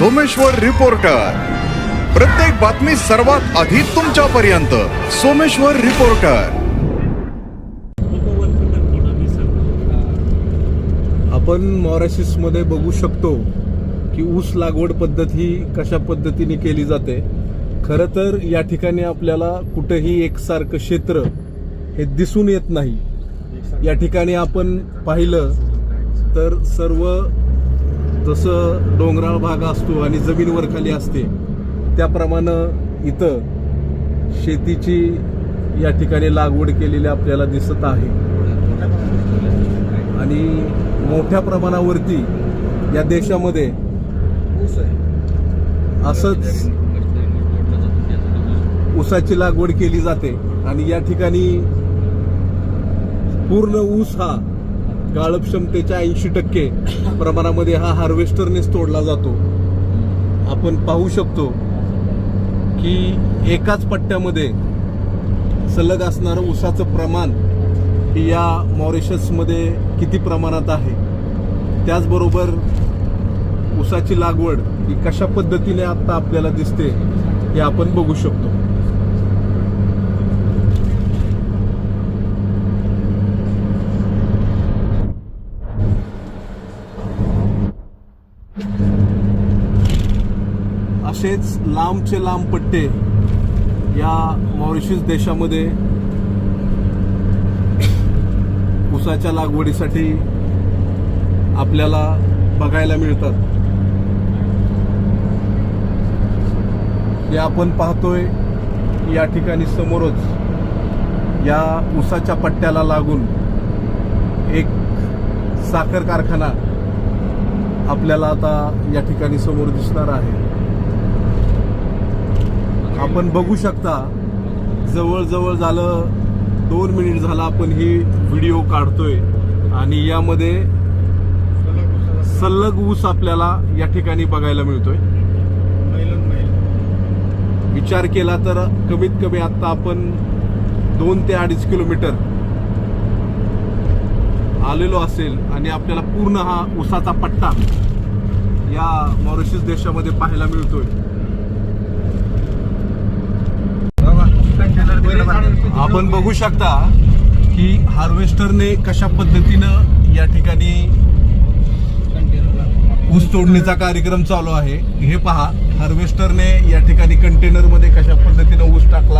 Someshwar reporter. प्रत्येक बातमी सर्वात आधी तुमच्यापर्यंत. सोमेश्वर रिपोर्टर. आपण मॉरिशसमध्ये बघू शकतो की ऊस लागवड पद्धत ही कशा पद्धतीने केली जाते. खरं तर या ठिकाणी आपल्याला कुठेही एकसारखं क्षेत्र हे दिसून येत नाही. या ठिकाणी आपण पाहिलं तर सर्व जसं डोंगराळ भाग असतो आणि जमीनवर खाली असते त्याप्रमाणे इथं शेतीची या ठिकाणी लागवड केलेली आपल्याला दिसत आहे. आणि मोठ्या प्रमाणावरती या देशामध्ये असंच ऊसाची लागवड केली जाते आणि या ठिकाणी पूर्ण ऊस हा गाळप क्षमतेच्या ऐंशी टक्के प्रमाणामध्ये हा हार्वेस्टरनेच तोडला जातो. आपण पाहू शकतो की एकाच पट्ट्यामध्ये सलग असणारं ऊसाचं प्रमाण या मॉरिशसमध्ये किती प्रमाणात आहे? त्याचबरोबर ऊसाची लागवड ही कशा पद्धतीने आत्ता आपल्याला दिसते हे आपण बघू शकतो. असेच लांबचे लांब पट्टे या मॉरिशस देशामध्ये ऊसाच्या लागवडीसाठी आपल्याला बघायला मिळतात. हे आपण पाहतोय या ठिकाणी समोरच या ऊसाच्या पट्ट्याला लागून एक साखर कारखाना आपल्याला आता या ठिकाणी समोर दिसणार आहे. आपण बघू शकता जवळजवळ झालं दोन मिनिट झालं आपण ही व्हिडिओ काढतोय. आणि यामध्ये सलग ऊस आपल्याला या ठिकाणी बघायला मिळतोय. विचार केला तर कमीत कमी आता आपण दोन ते अडीच किलोमीटर आलेलो असेल आणि आपल्याला पूर्ण हा ऊसाचा पट्टा या मॉरिशस देशामध्ये पाहायला मिळतोय. आपण बघू शकता की हार्वेस्टरने कशा पद्धतीनं या ठिकाणी ऊस तोडणीचा कार्यक्रम चालू आहे. हे पहा हार्वेस्टरने या ठिकाणी कंटेनरमध्ये कशा पद्धतीनं ऊस टाकला